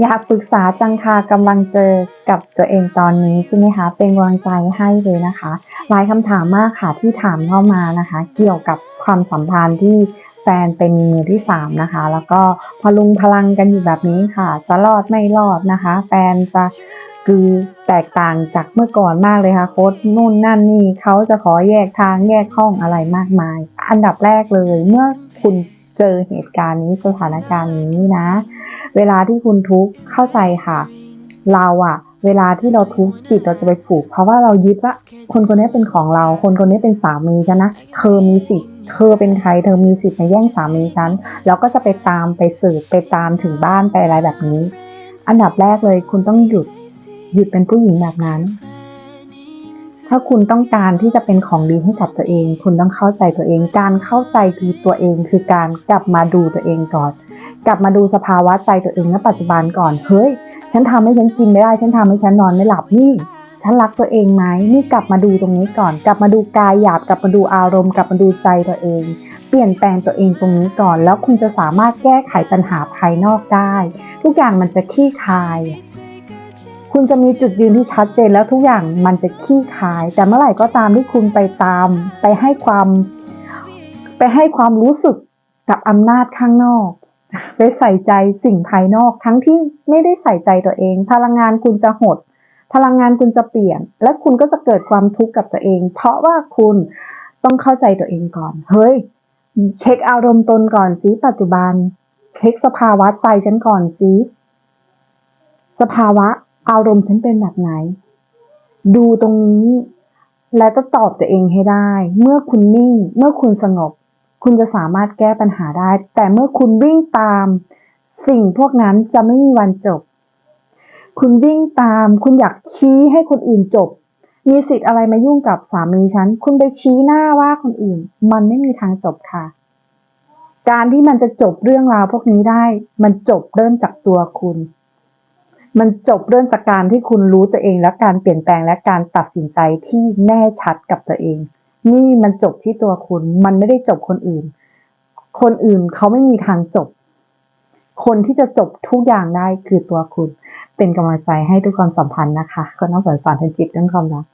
อยากปรึกษาจังค่ะกำลังเจอกับตัวเองตอนนี้ใช่ไหมคะเป็นกำลังใจให้เลยนะคะ หลายคำถามมากค่ะที่ถามเข้ามานะคะ เกี่ยวกับความสัมพันธ์ที่แฟนเป็นมือที่สามนะคะ แล้วก็พลุงพลังกันอยู่แบบนี้ค่ะ จะรอดไม่รอดนะคะ แฟนจะคือแตกต่างจากเมื่อก่อนมากเลยค่ะโค้ดนู่นนั่นนี่เขาจะขอแยกทางแยกห้องอะไรมากมาย อันดับแรกเลย เมื่อคุณเจอเหตุการณ์นี้สถานการณ์นี้นะ เวลาที่คุณทุกข์เข้าใจค่ะ เราอะเวลาที่เราทุกข์จิตเราจะไปผูก เพราะว่าเรายึดว่า คนคนนี้เป็นของเรา คนคนนี้เป็นสามีฉันนะ เธอมีสิทธิ์ เธอเป็นใคร เธอมีสิทธิ์มาแย่งสามีฉัน แล้วก็จะไปตามไปสืบไปตามถึงบ้านไปอะไรแบบนี้ อันดับแรกเลยคุณต้องหยุด หยุดเป็นผู้หญิงแบบนั้น ถ้าคุณต้องการที่จะเป็นของดีให้กับตัวเอง คุณต้องเข้าใจตัวเอง การเข้าใจคือตัวเองคือการกลับมาดูตัวเองก่อน กลับมาดูสภาวะใจตัวเองณปัจจุบันก่อน เฮ้ย ฉันทำให้ฉันกินไม่ได้ ฉันทำให้ฉันนอนไม่หลับนี่ ฉันรักตัวเองไหมนี่กลับมาดูตรงนี้ก่อน กลับมาดูกายหยาบ กลับมาดูอารมณ์ กลับมาดูใจตัวเอง เปลี่ยนแปลงตัวเองตรงนี้ก่อน แล้วคุณจะสามารถแก้ไขปัญหาภายนอกได้ ทุกอย่างมันจะคลี่คลาย คุณจะมีจุดยืนที่ชัดเจนแล้วทุกอย่างมันจะคลี่คลาย แต่เมื่อไหร่ก็ตามที่คุณไปตาม ไปให้ความ ไปให้ความรู้สึกกับอำนาจข้างนอก ไปใส่ใจสิ่งภายนอกทั้งที่ไม่ได้ใส่ใจตัวเอง พลังงานคุณจะหด พลังงานคุณจะเปลี่ยน และคุณก็จะเกิดความทุกข์กับตัวเอง เพราะว่าคุณต้องเข้าใจตัวเองก่อน เฮ้ย เช็คอารมณ์ตนก่อนสิปัจจุบัน เช็คสภาวะใจฉันก่อนสิสภาวะอารมณ์ฉันเป็นแบบไหน ดูตรงนี้ และจะตอบตัวเองให้ได้ เมื่อคุณนิ่ง เมื่อคุณสงบ คุณจะสามารถแก้ปัญหาได้ แต่เมื่อคุณวิ่งตาม สิ่งพวกนั้นจะไม่มีวันจบ คุณวิ่งตาม คุณอยากชี้ให้คนอื่นจบ มีสิทธิ์อะไรมายุ่งกับสามีฉัน คุณไปชี้หน้าว่าคนอื่น มันไม่มีทางจบค่ะ การที่มันจะจบเรื่องราวพวกนี้ได้ มันจบเริ่มจากตัวคุณมันจบเริ่มจากการที่คุณรู้ตัวเองและการเปลี่ยนแปลงและการตัดสินใจที่แน่ชัดกับตัวเอง นี่มันจบที่ตัวคุณ มันไม่ได้จบคนอื่น คนอื่นเขาไม่มีทางจบ คนที่จะจบทุกอย่างได้คือตัวคุณ เป็นกำลังใจให้ทุกความสัมพันธ์นะคะก็น้องสอนสอนทันจิตเรื่องความรัก